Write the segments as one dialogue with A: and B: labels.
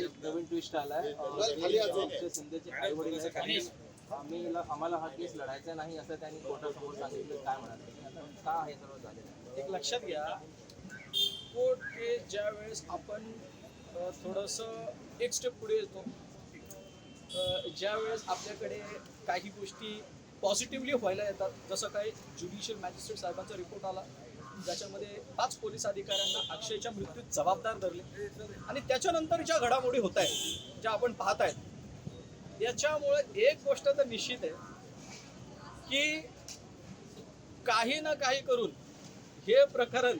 A: नवीन twist आलाय. शिंदेचे आई वडील आम्ही आम्हाला हा केस लढायचा नाही असं त्यांनी कोर्टासमोर सांगितलं. काय म्हणाले? का हे सर्व झालेलं?
B: एक लक्षात घ्या. कोर्ट हे ज्या वेळेस आपण थोडंसं एक स्टेप पुढे येतो ज्या वेळेस आपल्याकडे काही गोष्टी पॉझिटिव्हली व्हायला येतात जसं काही ज्युडिशियल मॅजिस्ट्रेट साहेबांचा रिपोर्ट आला ज्याच्यामध्ये पाच पोलीस अधिकाऱ्यांना अक्षयच्या मृत्यूत जबाबदार धरले. आणि त्याच्यानंतर ज्या घडामोडी होत आहेत ज्या आपण पाहत आहेत याच्यामुळे एक गोष्ट तर निश्चित आहे की काही ना काही करून हे प्रकरण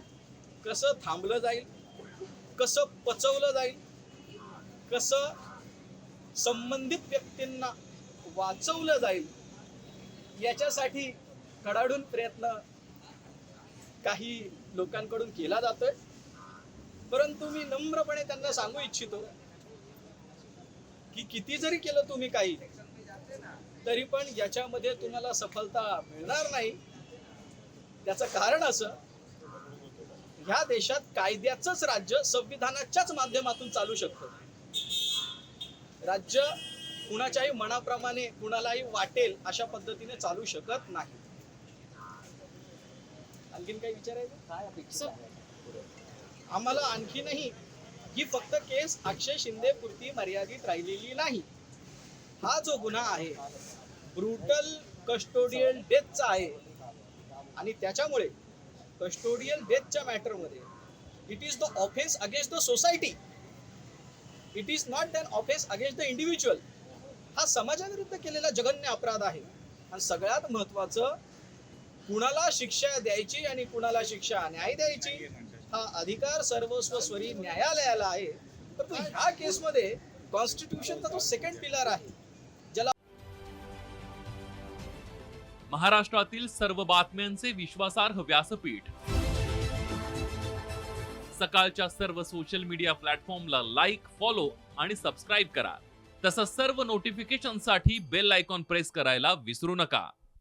B: कसं थांबलं जाईल कसं पचवलं जाईल कसं संबंधित व्यक्तींना वाचवलं जाईल याच्यासाठी कडाडून प्रयत्न काही लोकांकडून केला जातोय. परंतु मी नम्रपणे त्यांना सांगू इच्छितो की किती जरी केलं तुम्ही काही तरी पण याच्यामध्ये तुम्हाला सफलता मिळणार नाही. त्याचं कारण असं ह्या देशात कायद्याचंच राज्य संविधानाच्याच माध्यमातून चालू शकतं. राज्य कुणाच्याही मनाप्रमाणे कुणालाही वाटेल अशा पद्धतीने चालू शकत नाही. आणखीन काही विचारायचं?
A: काय अपेक्षा
B: आम्हाला आणखीनही ही फक्त केस अक्षय शिंदे पुरती मर्यादित राहिलेली नाही. हा जो गुन्हा आहे ब्रुटल कस्टोडियल डेथचा आहे. आणि त्याच्यामुळे कस्टोडियल डेथच्या मॅटरमध्ये it is the offence against the society it is not an offence against the individual हा समाजाविरुद्ध केलेला जघन्य अपराध आहे. आणि सगळ्यात महत्वाचं कुणाला शिक्षा द्यायची आणि कुणाला शिक्षा न्याय द्यायची हा अधिकार सर्वस्व स्वरी न्यायालयाला आहे. परंतु ह्या केसमध्ये कॉन्स्टिट्यूशनचा तो सेकंड पिलर आहे. ज्याला
C: महाराष्ट्रातील सर्व बातम्यांचे विश्वासार्ह व्यासपीठ. सकाळच्या सर्व सोशल मीडिया प्लॅटफॉर्मला लाईक फॉलो आणि सबस्क्राईब करा. तसंच सर्व नोटिफिकेशनसाठी बेल आयकॉन प्रेस करायला विसरू नका.